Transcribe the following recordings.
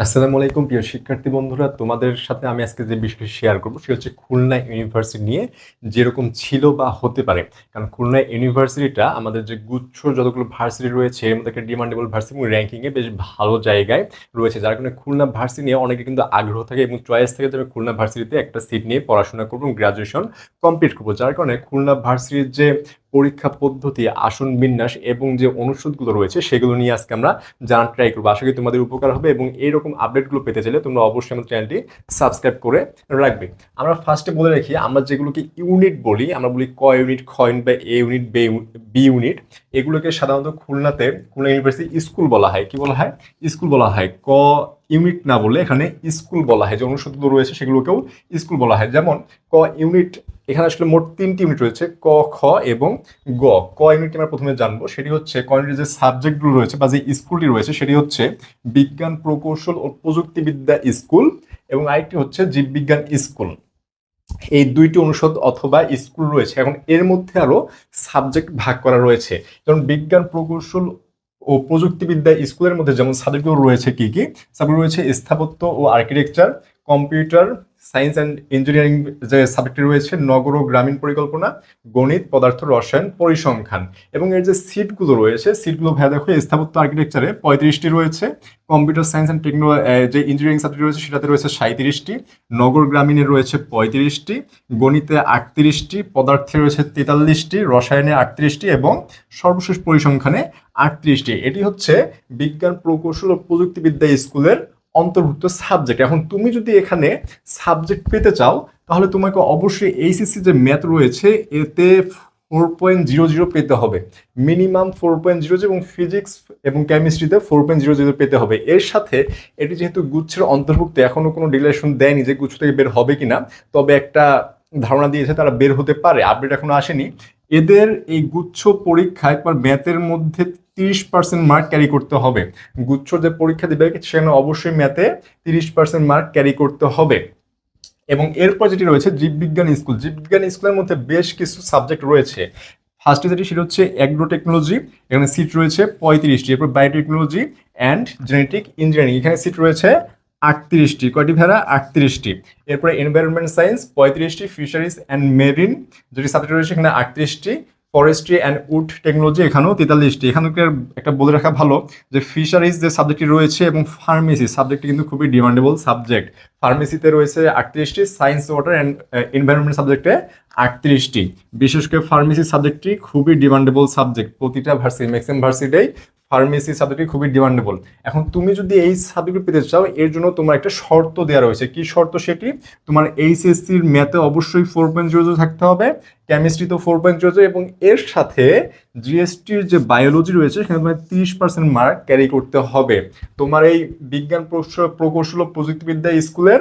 আসসালামু আলাইকুম, প্রিয় শিক্ষার্থী বন্ধুরা। তোমাদের সাথে আমি আজকে যে বিষয়টি শেয়ার করব, সেটা হচ্ছে খুলনা ইউনিভার্সিটি নিয়ে যেরকম ছিল বা হতে পারে। কারণ খুলনা ইউনিভার্সিটিটা আমাদের যে গুচ্ছ যতগুলো ভার্সিটি রয়েছে, এর মধ্যে একটা ডিমান্ডেবল ভার্সিটি র্যাঙ্কিংয়ে বেশ ভালো জায়গায় রয়েছে। যার কারণে খুলনা ভার্সিটি নিয়ে অনেকে কিন্তু আগ্রহ থাকে এবং চয়েস থাকে যে আমি খুলনা ভার্সিটিতে একটা সিট নিয়ে পড়াশোনা করব গ্রাজুয়েশন কমপ্লিট করব। যার কারণে খুলনা ভার্সিটির যে পরীক্ষা পদ্ধতি, আসন বিন্যাস এবং যে অনুষদগুলো রয়েছে সেগুলো নিয়ে আজকে আমরা জানার ট্রাই করব। আশা করি তোমাদের উপকার হবে এবং এইরকম আপডেটগুলো পেতে চাইলে তোমরা অবশ্যই আমার চ্যানেলটি সাবস্ক্রাইব করে রাখবে। আমরা ফার্স্টে বলে রাখি, আমরা যেগুলোকে ইউনিট বলি, আমরা বলি ক ইউনিট খ ইউনিট বা এ ইউনিট বি ইউনিট এগুলোকে সাধারণত খুলনাতে, খুলনা ইউনিভার্সিটি স্কুল বলা হয়। কি বলা হয়? স্কুল বলা হয়। ক ইউনিট না বলে এখানে স্কুল বলা হয়। যে অনুষদগুলো রয়েছে সেগুলোকেও স্কুল বলা হয়। যেমন, ক ইউনিট এখানে আসলে মোট তিনটি ইউনিট রয়েছে, ক, খ এবং গ। ক ইউনিট আমরা প্রথমে জানব, সেটি হচ্ছে ক ইউনিটের যে সাবজেক্টগুলো রয়েছে বা যে স্কুলটি রয়েছে, সেটি হচ্ছে বিজ্ঞান, প্রকৌশল ও প্রযুক্তিবিদ্যা স্কুল এবং আরেকটি হচ্ছে জীববিজ্ঞান স্কুল এই দুইটি অনুষদ অথবা স্কুল রয়েছে, এখন এর মধ্যে আরও সাবজেক্ট ভাগ করা রয়েছে। যেমন বিজ্ঞান, প্রকৌশল ও প্রযুক্তিবিদ্যা স্কুলের মধ্যে যেমন সাবজেক্টগুলো রয়েছে কি কি সাবজেক্ট রয়েছে স্থাপত্য ও architecture computer science and engineering যে সাবজেক্টটি রয়েছে, নগর ও গ্রামীণ পরিকল্পনা, গণিত, পদার্থ, রসায়ন, পরিসংখ্যান। এবং এর যে সিটগুলো রয়েছে, সিটগুলো ভাইয়া দেখো, স্থাপত্য আর্কিটেকচারে পঁয়ত্রিশটি রয়েছে। কম্পিউটার সায়েন্স অ্যান্ড টেকনো যে ইঞ্জিনিয়ারিং সাবজেক্ট রয়েছে, সেটাতে রয়েছে সাঁত্রিশটি নগর গ্রামীণে রয়েছে পঁয়ত্রিশটি। গণিতে আটত্রিশটি। পদার্থে রয়েছে তেতাল্লিশটি। রসায়নে আটত্রিশটি এবং সর্বশেষ পরিসংখ্যানে আটত্রিশটি। এটি হচ্ছে বিজ্ঞান, প্রকৌশল ও প্রযুক্তিবিদ্যা স্কুলের অন্তর্ভুক্ত সাবজেক্ট এখন তুমি যদি এখানে সাবজেক্ট পেতে চাও, তাহলে তোমাকে অবশ্যই এইচএসসি যে ম্যাথ রয়েছে, এতে ফোর পয়েন্ট জিরো জিরো পেতে হবে। মিনিমাম ফোর পয়েন্ট জিরো এবং ফিজিক্স এবং কেমিস্ট্রিতে ফোর পয়েন্ট জিরো জিরো পেতে হবে। এর সাথে এটি যেহেতু গুচ্ছের অন্তর্ভুক্ত এখনও কোনো ডিলেশন দেয়নি যে গুচ্ছ থেকে বের হবে কিনা, তবে একটা ধারণা দিয়েছে তারা বের হতে পারে। আপডেট এখনও আসেনি। এদের এই গুচ্ছ পরীক্ষা একবার ম্যাথের মধ্যে তিরিশ পার্সেন্ট মার্ক ক্যারি করতে হবে। গুচ্ছ যে পরীক্ষা দেবে সেখানে অবশ্যই ম্যাথে তিরিশ পার্সেন্ট মার্ক ক্যারি করতে হবে। এবং এরপর যেটি রয়েছে জীববিজ্ঞান স্কুল। জীববিজ্ঞান স্কুলের মধ্যে বেশ কিছু সাবজেক্ট রয়েছে। ফার্স্টে যেটি সেটা হচ্ছে অ্যাগ্রো টেকনোলজি এখানে সিট রয়েছে পঁয়ত্রিশটি। এরপর বায়োটেকনোলজি অ্যান্ড জেনেটিক ইঞ্জিনিয়ারিং এখানে সিট রয়েছে আটত্রিশটি, কয়টি ভেড়া? আটত্রিশটি। এরপরে এনভায়রনমেন্ট সায়েন্স পঁয়ত্রিশটি ফিশারিজ অ্যান্ড মেরিন যেটি সাবজেক্ট রয়েছে এখানে আটত্রিশটি। ফরেস্ট্রি অ্যান্ড উড টেকনোলজি এখানেও তেতাল্লিশটি। এখানকার একটা বলে রাখা ভালো যে ফিশারিজ যে সাবজেক্টটি রয়েছে এবং ফার্মেসি সাবজেক্টটি কিন্তু খুবই ডিমান্ডেবল সাবজেক্ট ফার্মেসিতে রয়েছে আটত্রিশটি সায়েন্স ওয়াটার অ্যান্ড এনভায়রনমেন্ট সাবজেক্টে আটত্রিশটি। বিশেষ করে ফার্মেসি সাবজেক্টটি খুবই ডিমান্ডেবল সাবজেক্ট প্রতিটা ভার্সিটি ম্যাক্সিমাম ভার্সিটেই ফার্মেসি সাবজেক্টটি খুবই ডিমান্ডেবল এখন তুমি যদি এই সাবজেক্ট পেতে চাও, এর জন্য তোমার একটা শর্ত দেওয়া রয়েছে। কি শর্ত সেটি? তোমার এইচএসসির ম্যাথে অবশ্যই ফোর পয়েন্ট জিরো থাকতে হবে কেমিস্ট্রিতে ফোর পয়েন্ট জিরো এবং এর সাথে জিএসটির যে বায়োলজি রয়েছে, সেখানে তোমার তিরিশ পার্সেন্ট মার্ক ক্যারি করতে হবে। তোমার এই বিজ্ঞান প্রকৌশল- প্রযুক্তিবিদ্যা স্কুলের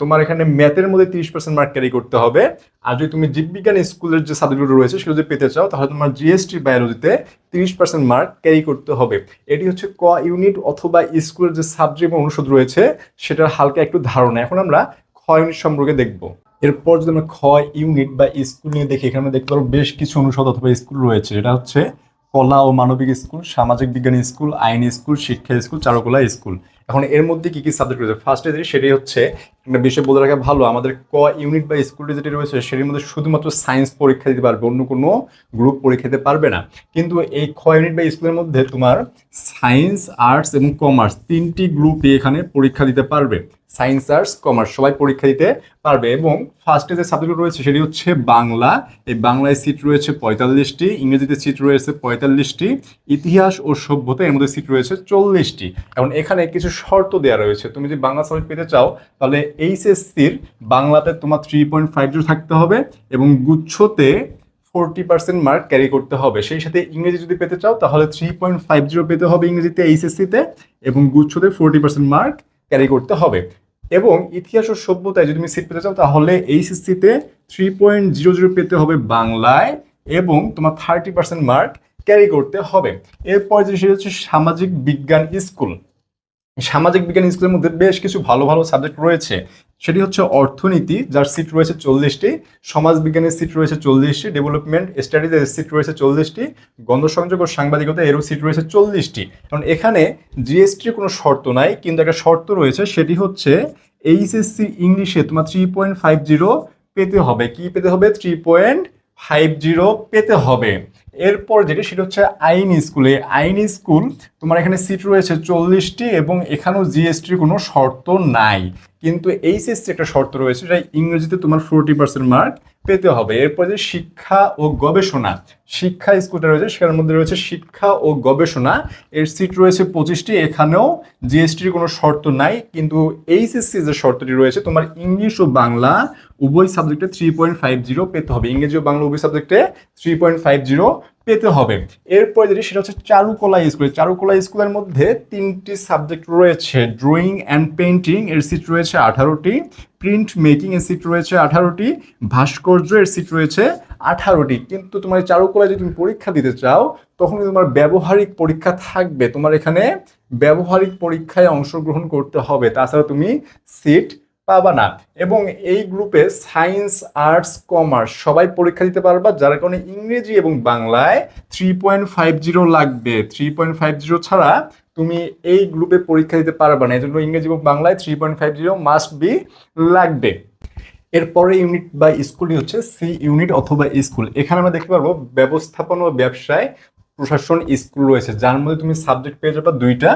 তোমার এখানে ম্যাথের মধ্যে তিরিশ পার্সেন্ট মার্ক ক্যারি করতে হবে। আর যদি তুমি জীববিজ্ঞান স্কুলের যে সাবজেক্টগুলো রয়েছে, সেগুলো যদি পেতে চাও, তাহলে তোমার জিএসটি বায়োলজিতে তিরিশ পার্সেন্ট মার্ক ক্যারি করতে হবে। এটি হচ্ছে ক ইউনিট অথবা স্কুলের যে সাবজেক্ট এবং অনুষদ রয়েছে, সেটার হালকা একটু ধারণা। এখন আমরা খ ইউনিট সম্পর্কে দেখব। এরপর যদি আমরা খ ইউনিট বা স্কুল নিয়ে দেখি, এখানে দেখতে পারব বেশ কিছু অনুষদ অথবা স্কুল রয়েছে। এটা হচ্ছে কলা ও মানবিক স্কুল সামাজিক বিজ্ঞান স্কুল আইন স্কুল শিক্ষা স্কুল চারুকলা স্কুল এখন এর মধ্যে কি কি সাবজেক্ট রয়েছে? ফার্স্টে যেটি, সেটি হচ্ছে, একটা বিষয় বলে রাখা ভালো, আমাদের ক ইউনিট বা স্কুলটি যেটি রয়েছে, সেটির মধ্যে শুধুমাত্র সায়েন্স পরীক্ষা দিতে পারবে, অন্য কোনো গ্রুপ পরীক্ষা দিতে পারবে না। কিন্তু এই ক ইউনিট বা স্কুলের মধ্যে তোমার সায়েন্স আর্টস এবং কমার্স তিনটি গ্রুপই এখানে পরীক্ষা দিতে পারবে। সায়েন্স আর্টস কমার্স সবাই পরীক্ষা দিতে পারবে এবং ফার্স্টে যে সাবজেক্ট রয়েছে, সেটি হচ্ছে বাংলা। এই বাংলায় সিট রয়েছে পঁয়তাল্লিশটি, ইংরেজিতে সিট রয়েছে পঁয়তাল্লিশটি, ইতিহাস ও সভ্যতা এর মধ্যে সিট রয়েছে চল্লিশটি। এখন এখানে কিছু শর্ত দেওয়া রয়েছে। তুমি যদি বাংলা সাবজেক্ট পেতে চাও, তাহলে এইচএসসির বাংলাতে তোমার থ্রি পয়েন্ট ফাইভ জিরো থাকতে হবে এবং গুচ্ছতে ফোরটি পার্সেন্ট মার্ক ক্যারি করতে হবে। সেই সাথে ইংরেজি যদি পেতে চাও, তাহলে থ্রি পয়েন্ট ফাইভ জিরো পেতে হবে ইংরেজিতে, এইচএসসিতে এবং গুচ্ছতে ফোরটি পার্সেন্ট মার্ক ক্যারি করতে হবে। এবং ইতিহাস ও সভ্যতায় যদি তুমি সিট পেতে চাও, তাহলে এইচএসসিতে থ্রি পয়েন্ট জিরো জিরো পেতে হবে বাংলায় এবং তোমার থার্টি পার্সেন্ট মার্ক ক্যারি করতে হবে। এরপর যে সেটা হচ্ছে সামাজিক বিজ্ঞান স্কুল সামাজিক বিজ্ঞান স্কুলের মধ্যে বেশ কিছু ভালো ভালো সাবজেক্ট রয়েছে। সেটি হচ্ছে অর্থনীতি, যার সিট রয়েছে চল্লিশটি সমাজবিজ্ঞানের সিট রয়েছে চল্লিশটি ডেভেলপমেন্ট স্টাডিজের সিট রয়েছে চল্লিশটি, গণসংযোগ ও সাংবাদিকতা এরও সিট রয়েছে চল্লিশটি। কারণ এখানে জিএসটির কোনো শর্ত নাই, কিন্তু একটা শর্ত রয়েছে, সেটি হচ্ছে এইচএসসি ইংলিশে তোমার থ্রি পয়েন্ট ফাইভ জিরো পেতে হবে। কি পেতে হবে? থ্রি পয়েন্ট ফাইভ জিরো পেতে হবে। এরপর যেটি, সেটা হচ্ছে আইন স্কুলে। আইন স্কুল, তোমার এখানে সিট রয়েছে চল্লিশটি এবং এখানেও জিএসটির কোনো শর্ত নাই। কিন্তু এইচএসসি একটা শর্ত রয়েছে সেটা ইংরেজিতে তোমার ফোরটি পার্সেন্ট মার্ক পেতে হবে। এরপর যে শিক্ষা ও গবেষণা, শিক্ষা স্কুলটা রয়েছে সেখানের মধ্যে রয়েছে শিক্ষা ও গবেষণা। এর সিট রয়েছে পঁচিশটি, এখানেও জিএসটির কোনো শর্ত নাই, কিন্তু এইচএসসি যে শর্তটি রয়েছে, তোমার ইংলিশ ও বাংলা উভয় সাবজেক্টে থ্রি পয়েন্ট ফাইভ জিরো পেতে হবে। ইংরেজি ও বাংলা উভয় সাবজেক্টে থ্রি পয়েন্ট ফাইভ জিরো পেতে হবে। এরপর যেটি, সেটা হচ্ছে চারুকলা স্কুল। চারুকলা স্কুলের মধ্যে তিনটি সাবজেক্ট রয়েছে। ড্রয়িং অ্যান্ড পেন্টিং এর সিট রয়েছে আঠারোটি। প্রিন্ট মেকিং এর সিট রয়েছে আঠারোটি। ভাস্কর্য এর সিট রয়েছে আঠারোটি। কিন্তু তোমার চারুকলায় যদি তুমি পরীক্ষা দিতে চাও, তখন তোমার ব্যবহারিক পরীক্ষা থাকবে। তোমার এখানে ব্যবহারিক পরীক্ষায় অংশগ্রহণ করতে হবে। তাছাড়া তুমি সিট পাবা না। এবং এই গ্রুপে সায়েন্স আর্টস কমার্স সবাই পরীক্ষা দিতে পারবা, যার কারণে ইংরেজি এবং বাংলায় থ্রি পয়েন্ট ফাইভ জিরো লাগবে। থ্রি পয়েন্ট ফাইভ জিরো ছাড়া তুমি এই গ্রুপে পরীক্ষা দিতে পারবে না। এই জন্য ইংরেজি এবং বাংলায় three point five zero must be লাগবে। এরপরে ইউনিট বা স্কুলটি হচ্ছে সি ইউনিট অথবা স্কুল এখানে আমরা দেখতে পারব ব্যবস্থাপনা ও ব্যবসায় প্রশাসন স্কুল রয়েছে, যার মধ্যে তুমি সাবজেক্ট পেয়ে যাবে দুইটা,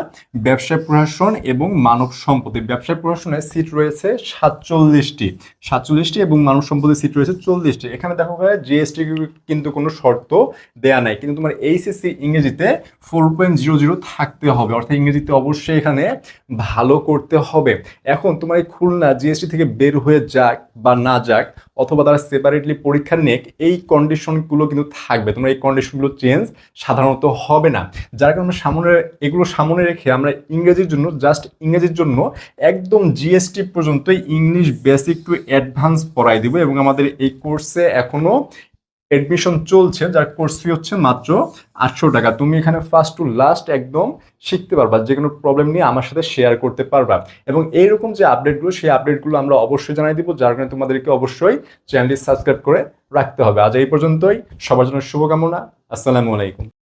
ব্যবসায় প্রশাসন এবং মানব সম্পত্তি। ব্যবসায় প্রশাসনের সিট রয়েছে সাতচল্লিশটি। সাতচল্লিশটি এবং মানব সম্পত্তির সিট রয়েছে চল্লিশটি। এখানে দেখো ভাই জিএসটি কিন্তু কোনো শর্ত দেয়া নাই, কিন্তু তোমার এইচএসসি ইংরেজিতে ফোর পয়েন্ট জিরো জিরো থাকতে হবে। অর্থাৎ ইংরেজিতে অবশ্যই এখানে ভালো করতে হবে। এখন তোমার এই খুলনা জিএসটি থেকে বের হয়ে যাক বা না যাক, অথবা তারা সেপারেটলি পরীক্ষা নেক, এই কন্ডিশনগুলো কিন্তু থাকবে। তোমরা এই কন্ডিশনগুলো চেঞ্জ সাধারণত হবে না। যার কারণে সামনে, এগুলো সামনে রেখে আমরা ইংরেজির জন্য জাস্ট ইংরেজির জন্য একদম জিএসটি পর্যন্ত ইংলিশ বেসিক টু অ্যাডভান্স পড়াই দিব এবং আমাদের এই কোর্সে এখনও এডমিশন চলছে, যার কোর্স ফি হচ্ছে মাত্র আটশো টাকা। তুমি এখানে ফার্স্ট টু লাস্ট একদম শিখতে পারবা, যে কোনো প্রবলেম নিয়ে আমার সাথে শেয়ার করতে পারবা। এবং এইরকম যে আপডেটগুলো সেই আপডেটগুলো আমরা অবশ্যই জানাই দিব, যার কারণে তোমাদেরকে অবশ্যই চ্যানেলটি সাবস্ক্রাইব করে রাখতে হবে। আজ এই পর্যন্তই। সবার জন্য শুভকামনা। আসসালামু আলাইকুম।